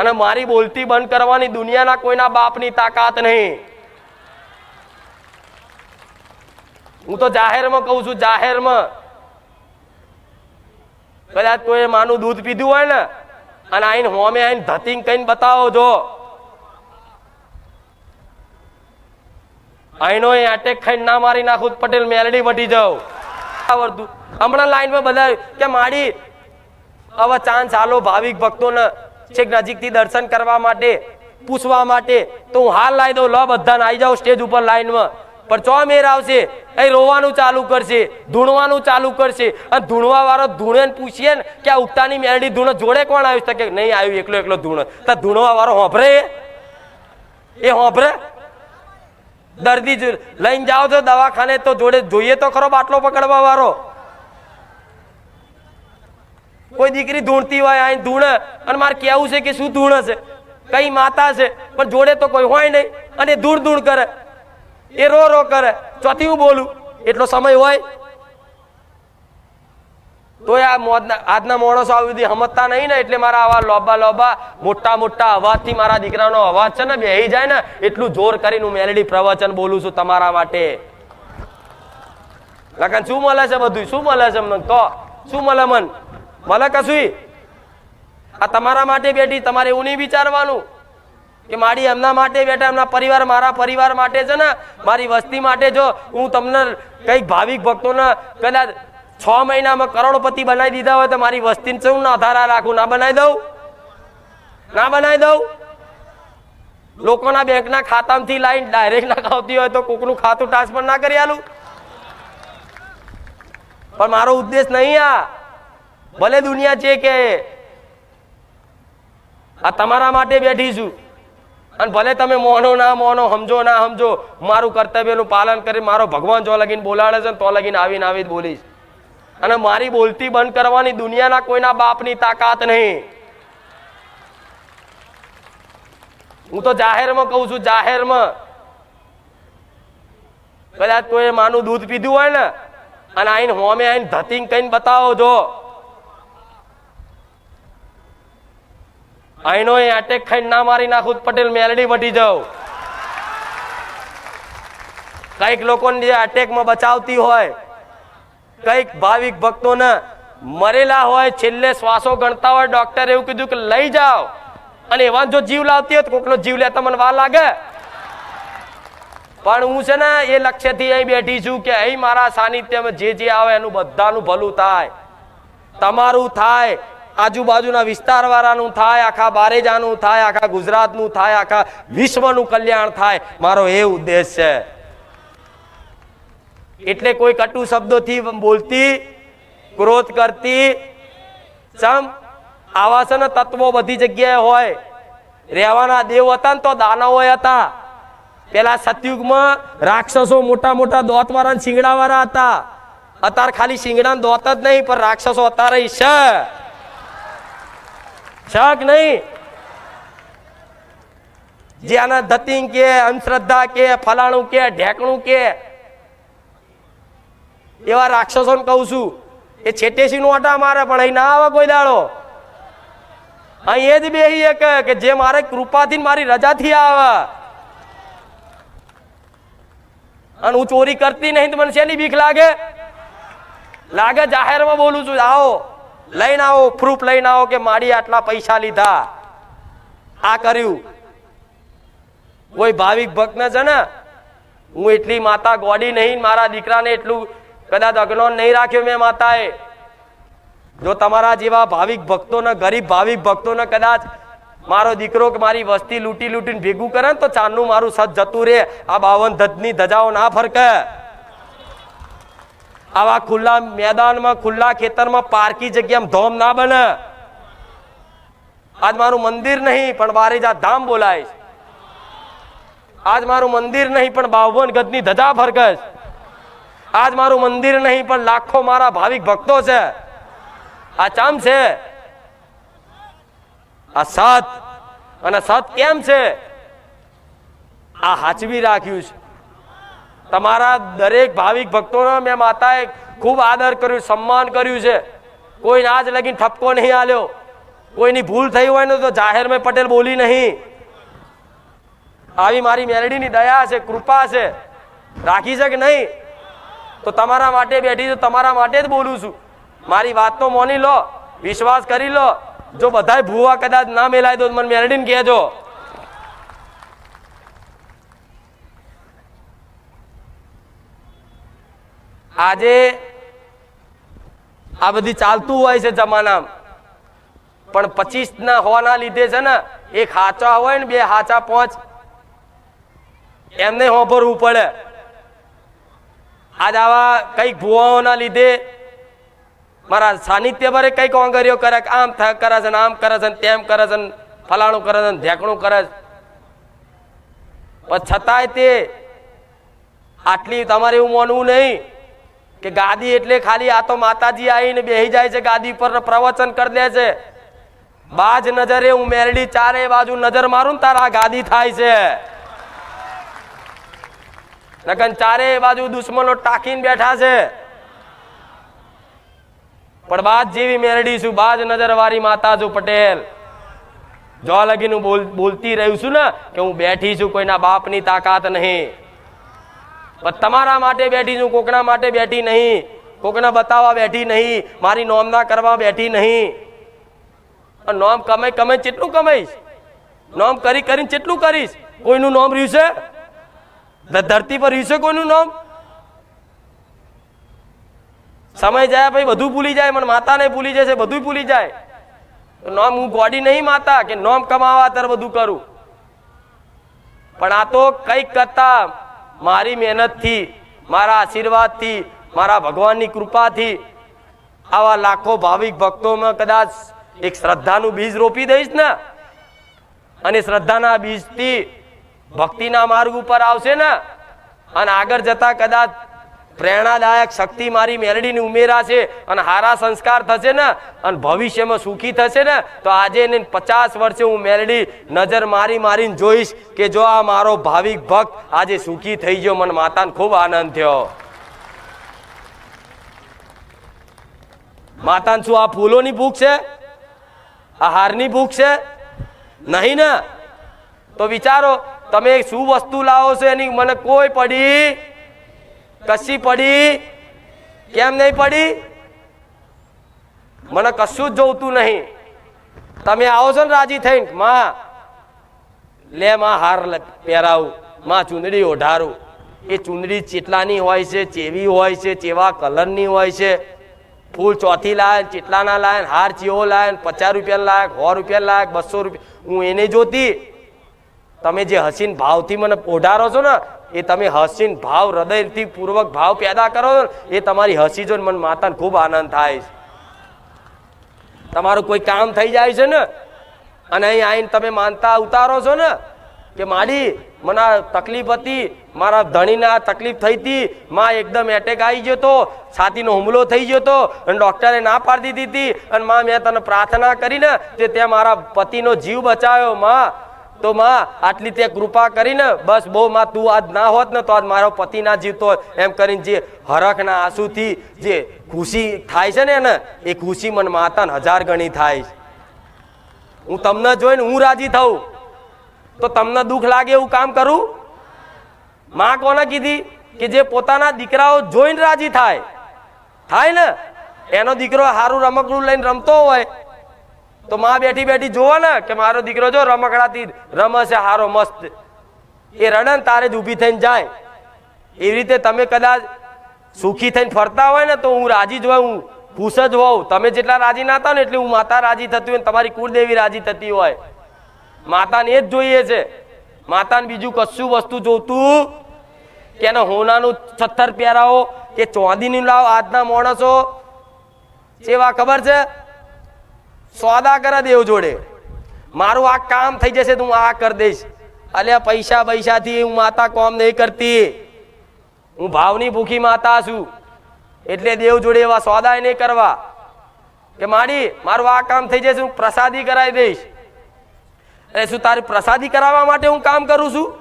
અને મારી બોલતી બંધ કરવાની દુનિયાના કોઈના બાપની તાકાત નહીં. હું તો જાહેરમાં કહું છું, જાહેરમાં. કદાચ કોઈ માનું દૂધ પીધું હોય ને, અને આઈને હોમે આઈને ધતિંગ કઈને બતાવો જો. આઈનો એ અટેક ખાઈને ના મારી નાખું પટેલ મેલડી મટી આવડતું હમણાં લાઈનમાં બધા કે માડી હવે ચાન્સ આલો ભાવિક ભક્તોને છેક નજીકથી દર્શન કરવા માટે, પૂછવા માટે. તો હું હાલ લાવી દઉં, લો બધાને આવી જાઉં સ્ટેજ ઉપર લાઈનમાં. પણ ચો મેર આવશે, એ રોવાનું ચાલુ કરશે, ધૂણવાનું ચાલુ કરશે. અને ધૂણવા વાળો ધૂણે પૂછીએ ને કે આ ઉગતાની મેરડી ધૂણો જોડે કોણ આવ્યું છે? કે નહીં આવ્યું, એકલો એકલો ધૂણો. તો ધૂણવા વાળો હોભરે. એ? હોંભરે. દર્દી લઈને જાઓ છો દવાખાને, તો જોડે જોઈએ તો ખરો બાટલો પકડવા વાળો કોઈ દીકરી ધૂણતી હોય અહીં ધૂણે. અને મારે કેવું છે કે શું ધૂણ છે? કઈ માતા છે? પણ જોડે તો કોઈ હોય નહીં. અને ધૂળ ધૂળ કરે. એ રો રો કરે. ચોથી હું બોલું? એટલો સમય હોય? તો આ આજના માણસો આવી બધી સમજતા નહીં ને, એટલે મારા આવા લોબા લોબા, મોટા મોટા અવાજથી મારા દીકરાનો અવાજ છે ને, બેહી જાય ને, એટલું જોર કરીને હું મેલેડી પ્રવચન બોલું છું તમારા માટે. લગન શું મળે છે બધું શું મળે છે મને તો? શું મળે મન? મળે કશું. આ તમારા માટે બેઠી, તમારે એવું નહીં વિચારવાનું કે મારી એમના માટે બેઠા, એમના પરિવાર, મારા પરિવાર માટે છે ને, મારી વસ્તી માટે જો હું તમને કંઈક ભાવિક ભક્તોને કદાચ છ મહિનામાં કરોડપતિ બનાવી દીધા હોય તો મારી વસ્તીને શું ના ધારા રાખું? ના બનાવી દઉં? ના બનાવી દઉં? લોકોના બેંકના ખાતામાંથી લાઈન ડાયરેક્ટ નાખાવતી હોય તો કોકનું ખાતું ટ્રાન્સફર ના કરી આલું? પણ મારો ઉદ્દેશ નહીં આ. ભલે દુનિયા છે કે આ તમારા માટે બેઠી છું અને ભલે તમે મોનો ના મોનો, સમજો ના સમજો, મારું કર્તવ્યનું પાલન કરી મારો ભગવાન જો લગીને બોલાડે છે તો લગીને આવીને આવી બોલીશ. અને મારી બોલતી બંધ કરવાની દુનિયાના કોઈના બાપની તાકાત નહીં. હું તો જાહેરમાં કહું છું, જાહેરમાં. કદાચ કોઈ માનું દૂધ પીધું હોય ને, અને આઈને હોમે આઈને ધતિંગ કહીને બતાવો જો. આઈનો એ અટેક ખાઈને ના મારી નાખું પટેલ મેલડી મટી જાવ કંઈક લોકોને જે અટેકમાં બચાવતી હોય, કંઈક ભાવિક ભક્તોને મરેલા હોય, છેલ્લે શ્વાસો ગણતા હોય, ડોક્ટરે એવું કીધું કે લઈ જાઓ. અને એવા જો જીવ લાવતી હોય તો કોકનો જીવ લેતા મને વાર લાગે? પણ હું છે ને એ લક્ષ્યથી અહીં બેઠી છું કે અહીં મારા સાનિધ્યમાં જે જે આવે એનું બધાનું ભલું થાય. તમારું થાય. આજુબાજુના વિસ્તારવાળાનું થાય, આખા બારેજાનું થાય, આખા ગુજરાતનું થાય, આખા વિશ્વનું કલ્યાણ થાય. મારો એ ઉદ્દેશ છે. એટલે કોઈ કટુ શબ્દોથી બોલતી, ક્રોધ કરતી સમ આવાસન તત્વો બધી જગ્યાએ હોય. રહેવાના દેવ હતા ને તો દાનવો હતા. પેલા સતયુગમાં રાક્ષસો મોટા મોટા દોત વાળા શિંગડા વાળા હતા. અત્યારે ખાલી શિંગડા દોત જ નહીં, પણ રાક્ષસો અત્યારે છે. શક નહીં જે આના ધતિંગ કે અંધશ્રદ્ધા કે ફલાણું કે ઢેકણું કે એવા રાક્ષસોને કહું છું એ છેટેસી નું આટા મારે પણ અહીં ના આવે કોઈ દાડો અહીં એ જ બેહી એક કે જે મારે કૃપાથી મારી રજાથી આવે અને હું ચોરી કરતી નહીં તો મને શેની બીક લાગે લાગે જાહેરમાં બોલું છું આવો લઈને આવો પ્રૂફ લઈને આવો કે મારી આટલા પૈસા લીધા. આ કર્યું. કોઈ ભાવિક ભક્ત છે ને, હું એટલી માતા ગોડી નહીં, મારા દીકરાને એટલું કદાચ અગ્નો નહીં રાખ્યો મેં માતાએ. જો તમારા જેવા ભાવિક ભક્તોને, ગરીબ ભાવિક ભક્તોને કદાચ મારો દીકરો કે મારી વસ્તી લૂંટી લૂંટીને ભેગું કરે ને તો ચાંદનું મારું સત જતું રે આ બાવન ધજની ધજાઓ ના ફરકે. આવા ખુલ્લા મેદાનમાં, ખુલ્લા ખેતરમાં પાર્કી જગ્યામાં ધોમ ના બને. આજ મારું મંદિર નહીં, પણ બારેજા ધામ બોલાય આજ મારું મંદિર નહીં, પણ બાવન ગદની ધજા ફરકશ. આજ મારું મંદિર નહીં, પણ લાખો મારા ભાવિક ભક્તો છે. આ ચામ છે? આ સત. અને સત કેમ છે? આ હાચવી રાખ્યું છે. તમારા દરેક ભાવિક ભક્તોનો મેં માતાએ ખૂબ આદર કર્યું, સન્માન કર્યું છે. કોઈ ના જ લગીને ઠપકો નહીં આલ્યો. કોઈની ભૂલ થઈ હોય ને તો જાહેરમાં પટેલ બોલી નહીં. આવી મારી મેલડીની દયા છે, કૃપા છે. રાખી છે કે નહીં? તો તમારા માટે બેઠી છું, તમારા માટે જ બોલું છું. મારી વાતનો મોની લો, વિશ્વાસ કરી લો. જો બધાય ભૂવા કદાચ ના મેલાય તો મને મેલડીને કહેજો. આજે આ બધી ચાલતું હોય છે જમાનામાં. પણ પચીસ ના હોવાના લીધે છે ને, એક હાચા હોય ને બે હાચા પાંચ. એમને હોભરવું પડે. આજ આવા કંઈક ભુવાઓના લીધે મારા સાનિધ્ય ભરે કંઈક ઓંગરીઓ કરે આમ કરે છે આમ કરે છે તેમ કરે છે ફલાણું કરે છે ઢેકણું કરે છે. પણ છતાંય તે આટલી તમારે એવું માનવું નહીં. કે ગાદી એટલે ખાલી આ તો માતાજી આવીને બેહી જાય છે, ગાદી પર પ્રવચન કરી દે છે. બાજ નજરે હું મેરડી ચારે બાજુ નજર મારું ને તારા ગાદી થાય છે. લગન ચારે બાજુ દુશ્મનો ટાકીને બેઠા છે. પણ બાજ જેવી મેરડી છું, બાજ નજર વાળી માતા છું, પટેલ. જો લગીન બોલતી રહ્યું છું ને, કે હું બેઠી છું, કોઈના બાપની તાકાત નહીં. પણ તમારા માટે બેઠી છું, કોકના માટે બેઠી નહીં. કોકને બતાવવા બેઠી નહીં. મારી નોમના કરવા બેઠી નહીં. નોમ કમાઈ કમાઈ કેટલું કમાઈશ? નોમ કરી કરીને કેટલું કરીશ? કોઈનું નોમ રહ્યું છે? ધરતી પર રહ્યું છે કોઈનું નામ? સમય જાય પછી બધું ભૂલી જાય મને માતાને ભૂલી જશે બધું ભૂલી જાય. નોમ હું ગોડી નહીં માતા, કે નોમ કમાવા ત્યારે બધું કરું. પણ આ તો કંઈક કરતા મારી મહેનતથી, મારા આશીર્વાદથી, મારા ભગવાનની કૃપાથી આવા લાખો ભાવિક ભક્તોમાં કદાચ એક શ્રદ્ધાનું બીજ રોપી દઈશ ને? અને શ્રદ્ધાના બીજથી ભક્તિના માર્ગ ઉપર આવશે ને? અને આગળ જતા કદાચ પ્રેરણાદાયક શક્તિ મારી મેલડીની ઉમેરા છે અને હારા સંસ્કાર થશે ને, અને ભવિષ્યમાં સુખી થશે ને, તો આજે એને પચાસ વર્ષે હું મેલડી નજર મારી મારીને જોઈશ કે જો આ મારો ભાવિક ભક્ત આજે સુખી થઈ ગયો. મને માતાને ખૂબ આનંદ થયો. માતાને શું આ ફૂલોની ભૂખ છે? આ હારની ભૂખ છે? નહીં ને? તો વિચારો, તમે શું વસ્તુ લાવો છો એની? મને કોઈ પડી કશી પડી? કેમ નહીં પડી? મને કશું જ જોવતું નહીં. તમે આવો છો ને રાજી થઈને, માં, લે માં હાર પહેરાવું. માં ચૂંદડી ઓઢારું. એ ચૂંદડી ચેટલાની હોય છે, ચેવી હોય છે, ચેવા કલરની હોય છે? ફૂલ ચોથી લાયન, ચેટલાના લાયન, હાર ચેવો લાયન, પચાસ રૂપિયા લાયક, સો રૂપિયા લાયક, બસો રૂપિયા. હું એને જોતી. તમે જે હસીન ભાવથી મને ઓઢારો છો ને એ તમે હસીન ભાવ, હૃદયથી પૂર્વક ભાવ પેદા કરો એ તમારી હસી જો મને માતાને ખૂબ આનંદ થાય છે. તમારું કોઈ કામ થઈ જાય છે ને, અને અહીં આવીને તમે માનતા ઉતારો છો ને, કે મારી, મને તકલીફ હતી, મારા ધણીને આ તકલીફ થઈ હતી, માં એકદમ એટેક આવી ગયો તો, છાતીનો હુમલો થઈ ગયો તો, અને ડૉક્ટરે ના પાડી દીધી હતી, અને માં મેં તને પ્રાર્થના કરીને તે ત્યાં મારા પતિનો જીવ બચાવ્યો, માં. તો માં આટલી તે કૃપા કરીને, બસ બહુ માં તું આજ ના હોત ને તો આજ મારો પતિ ના જીવતો. એમ કરીને જે હરખના આંસુથી જે ખુશી થાય છે ને એને, એ ખુશી મને માતાને હજાર ગણી થાય છે. હું તમને જોઈને હું રાજી થઉં. તો તમને દુઃખ લાગે એવું કામ કરું? માં કોને કીધી કે જે પોતાના દીકરાઓ જોઈને રાજી થાય? થાય ને? એનો દીકરો સારું રમકડું લઈને રમતો હોય. તો માં બેઠી બેઠી જોવે ને કે મારો દીકરો જો રમકડાથી રમે છે હારો મસ્ત. એ રડે ને તારે જ ઊભી થઈને જાય. એવી રીતે તમે કદાચ સુખી થઈને ફરતા હોય ને તો હું રાજી જ હોય હું ખુશ જ હોઉં. તમે જેટલા રાજી ના હતા ને એટલે હું માતા રાજી થતી હોય તમારી કુળદેવી રાજી થતી હોય. માતાને એ જ જોઈએ છે. માતાને બીજું કશું વસ્તુ જોતું કે એને હોનાનું છત્તર પહેરાવો કે ચોંદીનું લાવો, આજના માણસો. સેવા ખબર છે? સોદા કરે દેવ જોડે. મારું આ કામ થઈ જશે તો હું આ કરી દઈશ. અલ્યા પૈસા પૈસાથી હું માતા કોમ નહીં કરતી. હું ભાવની ભૂખી માતા છું. એટલે દેવ જોડે એવા સોદા નહીં કરવા. કે માડી, મારું આ કામ થઈ જશે હું પ્રસાદી કરાવી દઈશ. એ શું તારી પ્રસાદી કરાવવા માટે હું કામ કરું છું?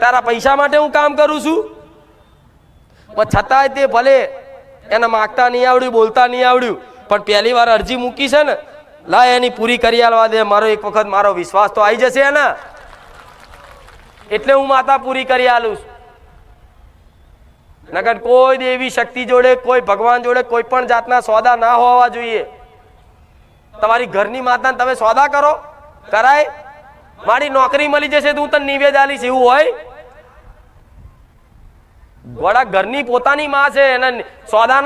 તારા પૈસા માટે હું કામ કરું છું? પણ છતાંય તે ભલે, એને માગતા નહીં આવડ્યું, બોલતા નહીં આવડ્યું. પણ પહેલી વાર અરજી મૂકી છે ને લા એની પૂરી કરી આલવા દે, મારો એક વખત મારો વિશ્વાસ તો આવી જશે ને. એટલે હું માતા પૂરી કરી આલું છું. નગર કોઈ દેવી શક્તિ જોડે, કોઈ ભગવાન જોડે, કોઈ પણ જાતના સોદા ના હોવા જોઈએ. તમારી ઘરની માતાને તમે સોદા કરો, કરાય. મારી નોકરી મળી જશે તો હું તને નિવેદ આલીશ, એવું હોય. વડા ઘરની પોતાની માં છે, એને સોદાના